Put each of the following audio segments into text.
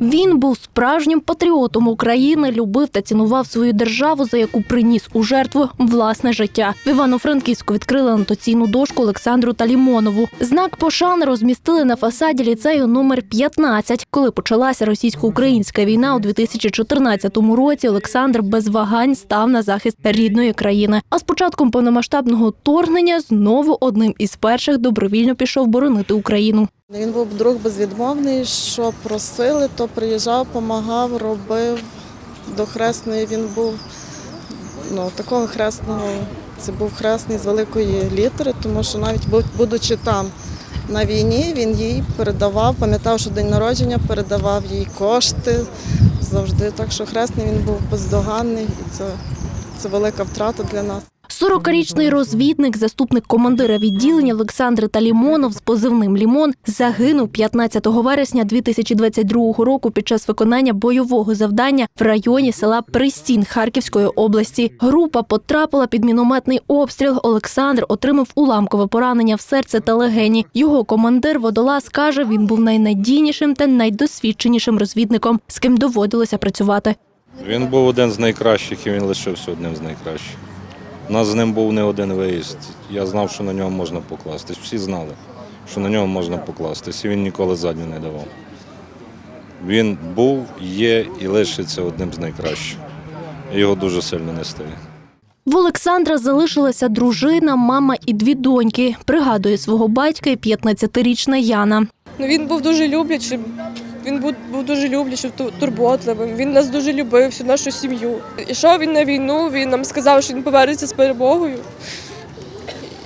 Він був справжнім патріотом України, любив та цінував свою державу, за яку приніс у жертву власне життя. В Івано-Франківську відкрили анотаційну дошку Олександру Талімонову. Знак пошани розмістили на фасаді ліцею номер 15. Коли почалася російсько-українська війна у 2014 році, Олександр без вагань став на захист рідної країни. А з початком повномасштабного вторгнення знову одним із перших добровільно пішов боронити Україну. Він був друг безвідмовний, що просили, то приїжджав, допомагав, робив. До хресної він був ну, такого хресного, це був хресний з великої літери, тому що навіть будучи там на війні, він їй передавав, пам'ятав, що день народження передавав їй кошти завжди. Так що хресний він був бездоганний, і це, це велика втрата для нас. 40-річний розвідник, заступник командира відділення Олександр Талімонов з позивним Лімон загинув 15 вересня 2022 року під час виконання бойового завдання в районі села Пристін Харківської області. Група потрапила під мінометний обстріл. Олександр отримав уламкове поранення в серце та легені. Його командир водолаз каже, він був найнадійнішим та найдосвідченішим розвідником, з ким доводилося працювати. Він був один з найкращих і він лишився одним з найкращих. У нас з ним був не один виїзд. Я знав, що на нього можна покластись. Всі знали, що на нього можна покластись, і він ніколи задню не давав. Він був, є і лишиться одним з найкращих. Його дуже сильно не стає. В Олександра залишилася дружина, мама і дві доньки. Пригадує свого батька і 15-річна Яна. Ну, він був дуже люблячим. Він був, був дуже люблячим, ту- турботливим. Він нас дуже любив, всю нашу сім'ю. Ішов він на війну, він нам сказав, що він повернеться з перемогою.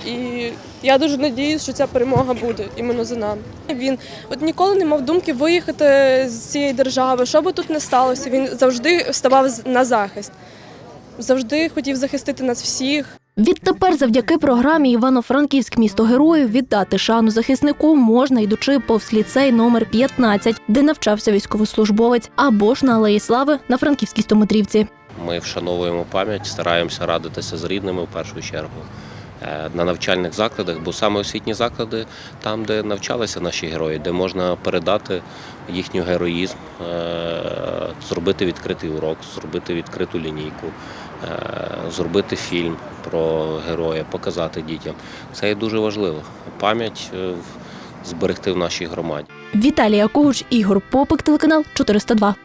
І я дуже надіюсь, що ця перемога буде іменно за нами. Він от ніколи не мав думки виїхати з цієї держави, що би тут не сталося. Він завжди ставав з- на захист, завжди хотів захистити нас всіх. Відтепер, завдяки програмі Івано-Франківськ місто героїв віддати шану захиснику можна йдучи повз ліцей номер 15, де навчався військовослужбовець, або ж на Алеї Слави на Франківській стометрівці. Ми вшановуємо пам'ять, стараємося радитися з рідними в першу чергу е, на навчальних закладах, бо саме освітні заклади там, де навчалися наші герої, де можна передати їхній героїзм, е, зробити відкритий урок, зробити відкриту лінійку, е, зробити фільм про героя, показати дітям. Це є дуже важливо. Пам'ять е, зберегти в нашій громаді. Віталія Когуч, Ігор Попик, телеканал 402.